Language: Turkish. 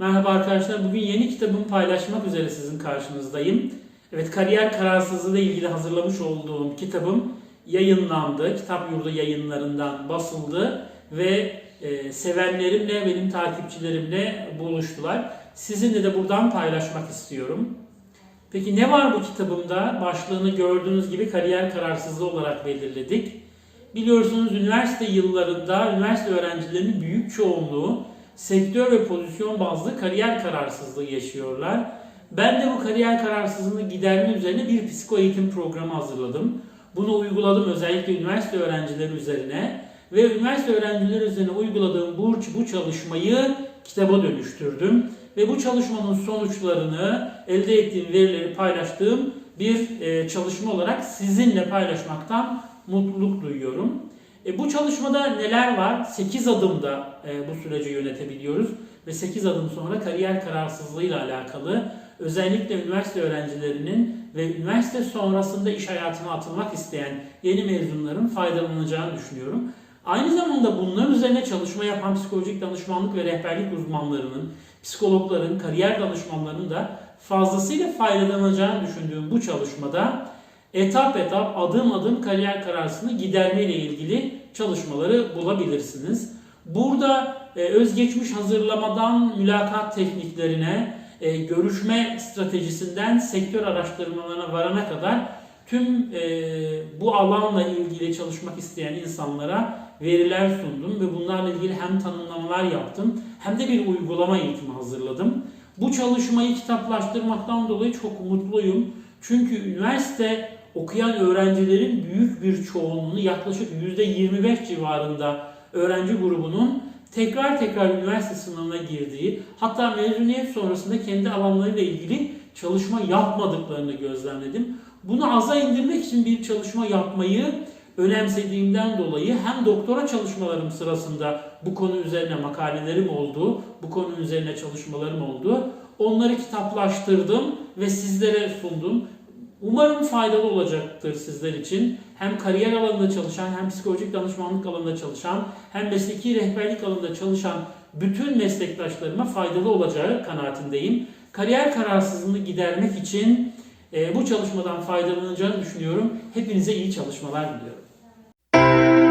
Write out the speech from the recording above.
Merhaba arkadaşlar. Bugün yeni kitabımı paylaşmak üzere sizin karşınızdayım. Evet, kariyer kararsızlığı ile ilgili hazırlamış olduğum kitabım yayınlandı. Kitap Yurdu yayınlarından basıldı ve e, sevenlerimle, benim takipçilerimle buluştular. Sizinle de buradan paylaşmak istiyorum. Peki ne var bu kitabımda? Başlığını gördüğünüz gibi kariyer kararsızlığı olarak belirledik. Biliyorsunuz üniversite yıllarında üniversite öğrencilerinin büyük çoğunluğu sektör ve pozisyon bazlı kariyer kararsızlığı yaşıyorlar. Ben de bu kariyer kararsızlığını giderme üzerine bir psiko eğitim programı hazırladım. Bunu uyguladım özellikle üniversite öğrencileri üzerine ve üniversite öğrencileri üzerine uyguladığım bu, bu çalışmayı kitaba dönüştürdüm. Ve bu çalışmanın sonuçlarını, elde ettiğim verileri paylaştığım bir e, çalışma olarak sizinle paylaşmaktan mutluluk duyuyorum. E, bu çalışmada neler var? 8 adımda e, bu süreci yönetebiliyoruz ve 8 adım sonra kariyer kararsızlığıyla alakalı özellikle üniversite öğrencilerinin ve üniversite sonrasında iş hayatına atılmak isteyen yeni mezunların faydalanacağını düşünüyorum. Aynı zamanda bunların üzerine çalışma yapan psikolojik danışmanlık ve rehberlik uzmanlarının, psikologların, kariyer danışmanlarının da fazlasıyla faydalanacağını düşündüğüm bu çalışmada etap etap adım adım kariyer kararsızlığını giderme ile ilgili çalışmaları bulabilirsiniz. Burada e, özgeçmiş hazırlamadan mülakat tekniklerine, e, görüşme stratejisinden sektör araştırmalarına varana kadar tüm e, bu alanla ilgili çalışmak isteyen insanlara veriler sundum ve bunlarla ilgili hem tanımlamalar yaptım hem de bir uygulama eğitimi hazırladım. Bu çalışmayı kitaplaştırmaktan dolayı çok mutluyum. Çünkü üniversite okuyan öğrencilerin büyük bir çoğunluğunu yaklaşık %25 civarında öğrenci grubunun tekrar tekrar üniversite sınavına girdiği hatta mezuniyet sonrasında kendi alanlarıyla ilgili çalışma yapmadıklarını gözlemledim. Bunu aza indirmek için bir çalışma yapmayı önemsediğimden dolayı hem doktora çalışmalarım sırasında bu konu üzerine makalelerim oldu, bu konu üzerine çalışmalarım oldu. Onları kitaplaştırdım ve sizlere sundum. Umarım faydalı olacaktır sizler için. Hem kariyer alanında çalışan, hem psikolojik danışmanlık alanında çalışan, hem mesleki rehberlik alanında çalışan bütün meslektaşlarıma faydalı olacağı kanaatindeyim. Kariyer kararsızlığını gidermek için e, bu çalışmadan faydalanacağını düşünüyorum. Hepinize iyi çalışmalar diliyorum.